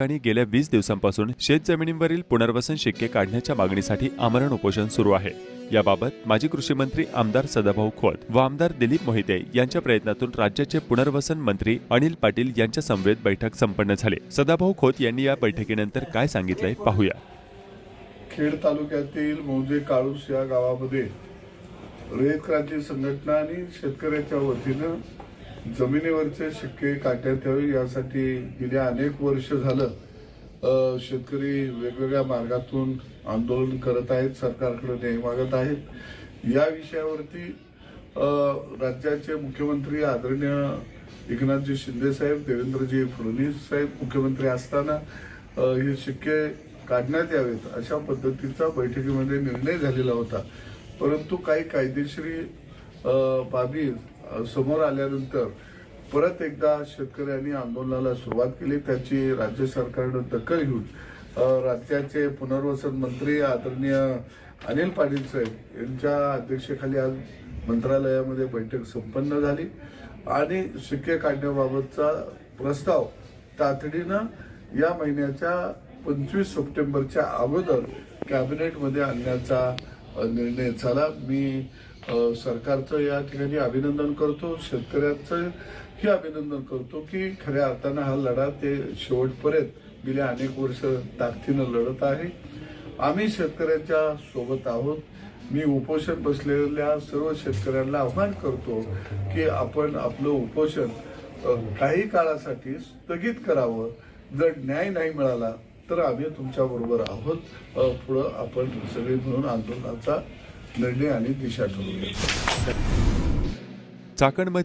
आणि गेल्या वीस दिवसांपासून शेतजमिनींवरील पुनर्वसन शिक्के काढण्याच्या मागणीसाठी आमरण उपोषण सुरू आहे. याबाबत माजी कृषी मंत्री आमदार सदाभाऊ खोत व आमदार दिलीप मोहिते यांच्या प्रयत्नातून राज्याचे पुनर्वसन मंत्री अनिल पाटील यांच्या समवेत बैठक संपन्न झाली. सदाभाऊ खोत यांनी या बैठकीनंतर काय सांगितलंय पाहूया. खेड तालुक्यातील मौजे काळूस या गावामध्ये रयत क्रांती संघटना आणि शेतकऱ्याच्या वतीनं जमिनीवरचे शिक्के काढण्यात यावे यासाठी गेल्या अनेक वर्ष झालं शेतकरी वेगवेगळ्या मार्गातून आंदोलन करत आहेत सरकारकडे न्याय मागत आहेत. या विषयावरती राज्याचे मुख्यमंत्री आदरणीय एकनाथजी शिंदे साहेब देवेंद्रजी फडणवीस साहेब मुख्यमंत्री असताना हे शिक्के काढण्यात यावेत अशा पद्धतीचा बैठकीमध्ये निर्णय झालेला होता. परंतु काही कायदेशीर बाबी समोर आल्यानंतर परत एकदा शेतकऱ्यांनी आंदोलनाला सुरुवात केली. त्याची राज्य सरकारनं दखल घेऊन राज्याचे पुनर्वसन मंत्री आदरणीय अनिल पाटील साहेब यांच्या अध्यक्षतेखाली आज मंत्रालयामध्ये बैठक संपन्न झाली. आणि शिक्के काढण्याबाबतचा प्रस्ताव तातडीनं या महिन्याच्या पंचवीस सप्टेंबरच्या अगोदर कॅबिनेटमध्ये आणण्याचा निर्णय झाला. मी सरकारचं या ठिकाणी अभिनंदन करतो शेतकऱ्यांचं ही अभिनंदन करतो की खऱ्या अर्थानं हा लढा ते शेवटपर्यंत गेल्या अनेक वर्ष ताकदीनं लढत आहे. आम्ही शेतकऱ्यांच्या सोबत आहोत. मी उपोषण बसलेल्या सर्व शेतकऱ्यांना आव्हान करतो की आपण आपलं उपोषण काही काळासाठी स्थगित करावं. जर न्याय नाही मिळाला तर आम्ही तुमच्याबरोबर आहोत. पुढं आपण सगळे मिळून आंदोलनाचा निर्णय आणि दिशा ठरवूया. चाकणमध्ये